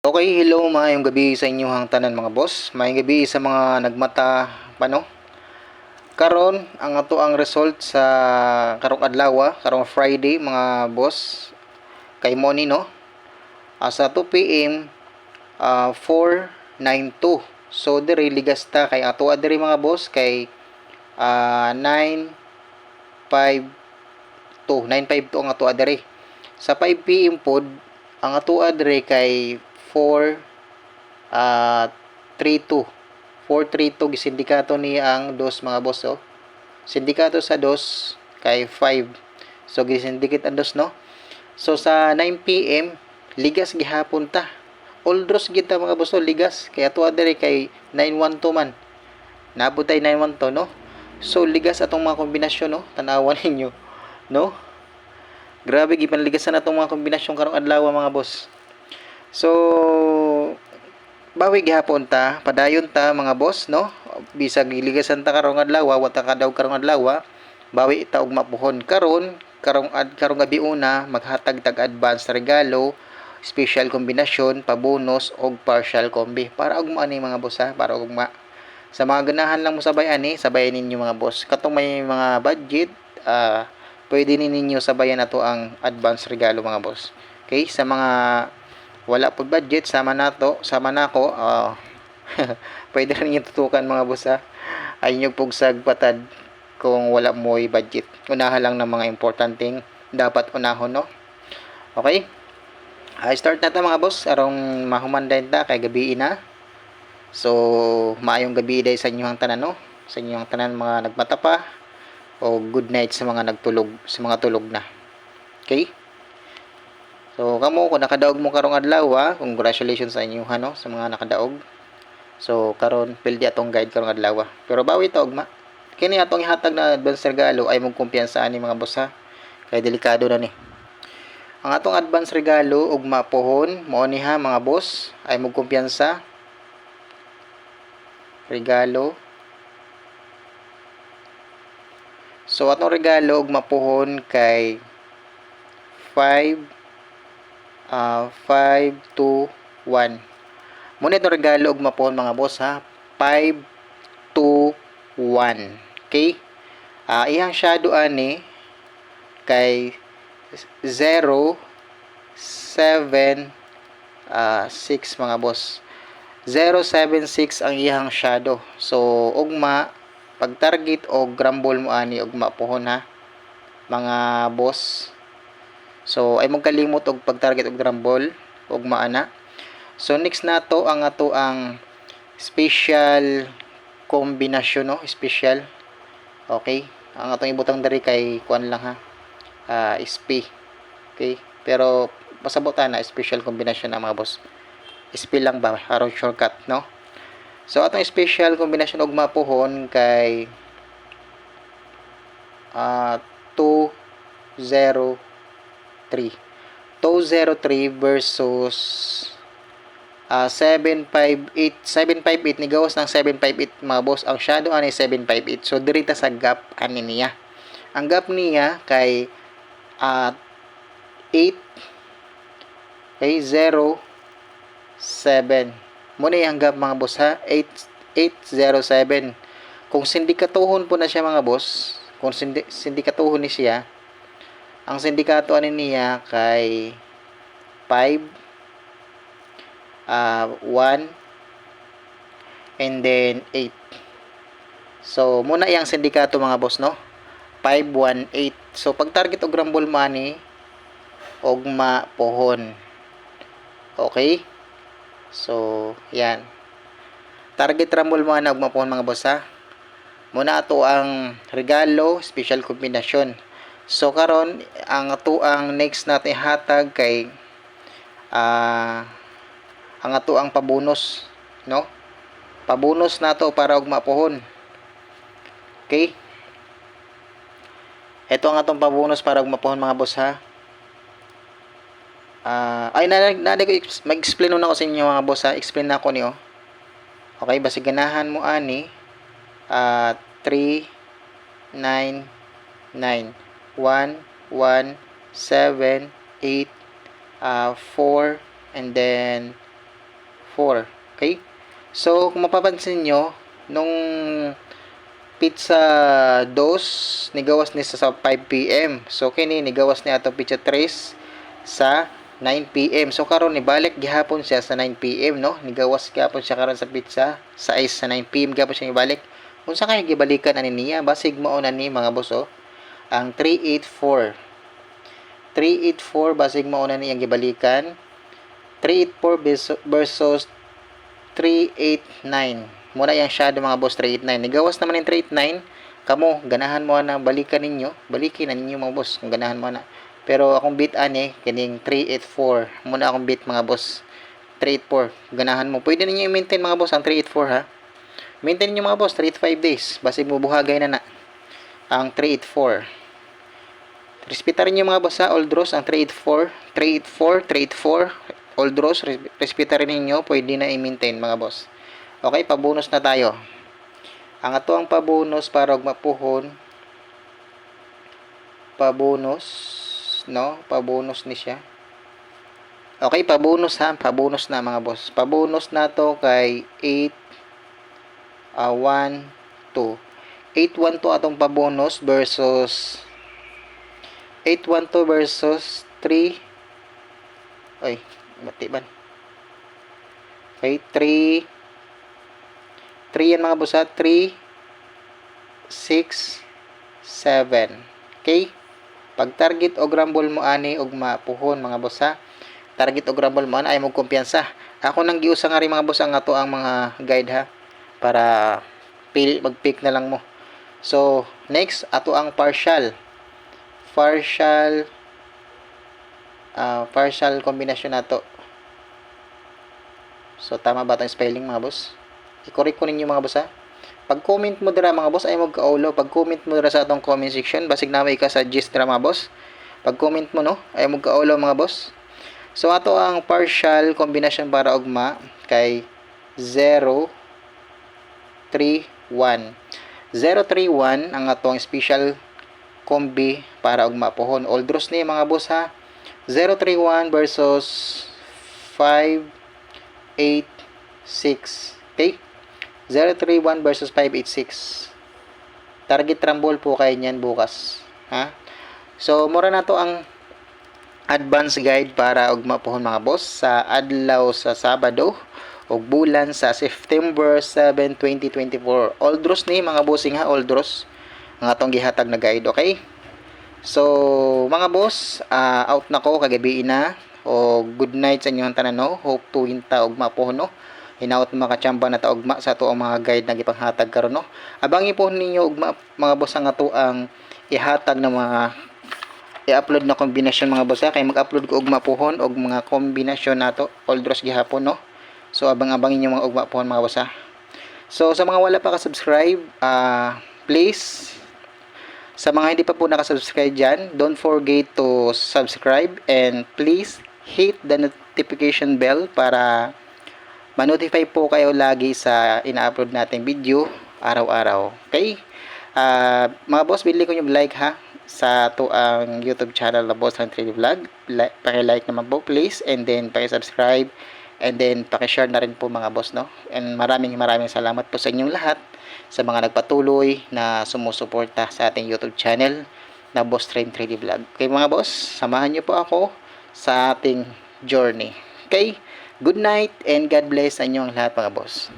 Okay, hello mga yung gabi sa inyong tanan mga boss. Mayong gabi sa mga nagmata pano. Karon ang ato ang result sa karong adlaw, karong Friday mga boss. Kay Moni no. Asa 2 PM uh, 492. So diri ligasta kay ato diri mga boss kay uh, 952 952 ang ato diri. Sa 5 PM pod ang ato diri kay 4 uh, 32 432 gisindikato ni ang dos mga boss oh. Sindikato sa dos kay 5. So gisindikit ang dos no. So sa 9 PM ligas gihapon ta. Oldros gid ta mga boss oh, ligas kay ato diri kay 912 man. Naabot tay 912 no. So ligas atong mga kombinasyon no. Tanawan ninyo no. Grabe gipanligasan atong mga kombinasyon karong adlaw mga boss. So, bawi gihapon ta, padayon ta mga boss, no? Bisag iligasan ta karong adlaw, wa ta kadaw karong adlaw, bawi ta og mapuhon karon, karong ad karong gabi una maghatag tag advance regalo, special kombinasyon, pabonus og partial combi para og ani mga boss ha, para og ma sa mga ganahan lang mo sabay ani, sabayan ninyo mga boss. Katong may mga budget, uh, pwede ninyo sabayan nato ang advance regalo mga boss. Okay, sa mga wala po budget sama nato sama nako uh, pwede rin yung tutukan mga boss ha ay nyo pugsag patad kung wala mo budget. Unahan lang ng mga importanteng dapat unahon no? Okay. Ay start na ta mga boss. Arong mahumanday ta kay gabi na. So maayong gabi day sa inyong tanan no? Sa inyong tanan mga nagmata pa o good night sa mga nagtulog sa mga tulog na. Okay So kamo kung nakadaog mo karong adlaw, ha? congratulations sa inyo no sa mga nakadaog. So karon pildi atong guide karong adlaw. Pero bawi ta ogma. Kini atong ihatag na advance regalo ay mong kumpiyansa ani mga boss ha. Kay delikado na ni. Ang atong advance regalo ug mapuhon mo ni ha mga boss ay mong kumpiyansa. Regalo. So atong regalo ug mapuhon kay 5 uh, 5, 2, 1. Muna itong regalo og mapon mga boss ha. 5, 2, 1. Okay? Uh, iyang shadow ani kay 0, 7, uh, 6 mga boss. 076 ang iyang shadow. So, ugma, pag target o grumble mo ani ugma pohon ha. Mga boss. So ay mong kalimot og pag-target og drum ball og maana. So next nato ang ato ang special kombinasyon no, special. Okay? Ang atong ibutang diri kay kuan lang ha. Uh, SP. Okay? Pero pasabutan na special kombinasyon na mga boss. SP lang ba? Aron shortcut, no? So atong special kombinasyon og mapuhon kay uh, 2 0 3. 203 versus uh, 758 758 ni gawas ng 758 mga boss. Ang shadow ani 758 so dirita sa gap ani niya. Ang gap niya kay uh, 8 kay 0 7 mo na ang gap mga boss ha? 8 807 kung sindikatuhon po na siya mga boss kung sindi, sindikatuhon ni siya ang sindikato ani niya kay 5 uh, 1 and then 8. So muna iyang sindikato mga boss no. 518. So pag target og rumble money ogma pohon. Okay? So yan. Target rumble money ogma pohon mga boss ha. Muna ato ang regalo, special kombinasyon. So karon ang ato ang next natin hatag kay uh, ang ato ang pabonus, no? Pabonus nato para og mapuhon. Okay? Ito ang atong pabonus para og mapuhon mga boss ha. Uh, ay na na, na mag-explain na ako sa inyo mga boss ha. Explain na ako niyo. Okay, basi ganahan mo ani uh, 3 9 9 1, 1, 7, 8, uh, 4, and then 384. Okay? So, kung mapapansin nyo, nung pizza dos, nigawas ni sa 5 p.m. So, kini nigawas ni ato pizza 3 sa 9 p.m. So, karon ni balik gihapon siya sa 9 p.m. no? Nigawas gihapon siya karon sa pizza sa is sa 9 p.m. gihapon siya ibalik. Unsa kay gibalikan ani niya? Basig mao na ni mga boss oh. Ang 384. 384 basig mao na ni ang gibalikan. 384 versus- versus 389. Muna yung shadow mga boss 389. Nigawas naman yung 389. Kamo, ganahan mo na balikan ninyo. Balikin na ninyo mga boss kung ganahan mo na. Pero akong beat ani, kining 384. Muna akong beat mga boss. 384. Ganahan mo. Pwede ninyo i-maintain mga boss ang 384 ha. Maintain nyo mga boss, 385 days. Basig mo buhagay na na. Ang 384. Respeta rin yung mga ha, Old Rose, ang 384. 384, 384. Old Rose, res- respeta rin ninyo. Pwede na i-maintain mga boss. Okay, pabonus na tayo. Ang ato ang pabonus para og mapuhon. Pabonus, no? Pabonus ni siya. Okay, pabonus ha. Pabonus na mga boss. Pabonus na to kay 8 uh, 1 2. 8 1 2 atong pabonus versus 8 1 2 versus 3 Ay, mati ban. Okay, 3 3 yan mga boss ha. 3 6 7. Okay? Pag target og rumble mo ani og mapuhon mga boss ha. Target og rumble mo ani ay mo kumpiyansa. Ako nang giusa nga rin mga boss ang ato ang mga guide ha para pili mag-pick na lang mo. So, next ato ang partial. Partial ah partial kombinasyon nato. So, tama ba itong spelling mga boss? I-correct ko ninyo mga boss ha. Pag-comment mo dira mga boss ay mag-kaulo. Pag-comment mo dira sa atong comment section, basig na may ka-suggest dira mga boss. Pag-comment mo no, ay mag-kaulo mga boss. So, ato ang partial kombinasyon para ugma kay 0 3 1. 031 ang atong special kombi para ugma pohon. Oldros ni mga boss ha. 031 versus 5 8 6. Okay? 031 versus 586. Target rumble po kayo niyan bukas. Ha? So, mura na to ang advance guide para ugma pohon mga boss sa adlaw sa Sabado ug bulan sa September 7, 2024. Oldros ni mga bossing ha, Oldros. Ang atong gihatag na guide, okay? So, mga boss, ah, out na ko kagabi na. O good night sa inyong tanan no. Hope to hinta ugma po no. Hinaot makachamba na ta ugma sa ato ang mga guide na gipanghatag karon no. Abangi po ninyo ugma mga boss ang ato ang ihatag ng mga i-upload na kombinasyon mga boss kay mag-upload ko ugma pohon og mga kombinasyon nato Oldros gihapon no. So abang-abangin yung mga ugma pohon mga boss. So sa mga wala pa ka-subscribe, ah please sa mga hindi pa po nakasubscribe dyan, don't forget to subscribe and please hit the notification bell para ma-notify po kayo lagi sa ina-upload nating video araw-araw. Okay? Ah, mga boss, bili ko yung like ha sa to ang YouTube channel na Boss ng 3D Vlog. Like, paki-like naman po please and then paki-subscribe and then paki-share na rin po mga boss no. And maraming maraming salamat po sa inyong lahat sa mga nagpatuloy na sumusuporta sa ating YouTube channel na Boss Train 3D Vlog. Okay mga boss, samahan niyo po ako sa ating journey. Okay? Good night and God bless sa inyong lahat mga boss.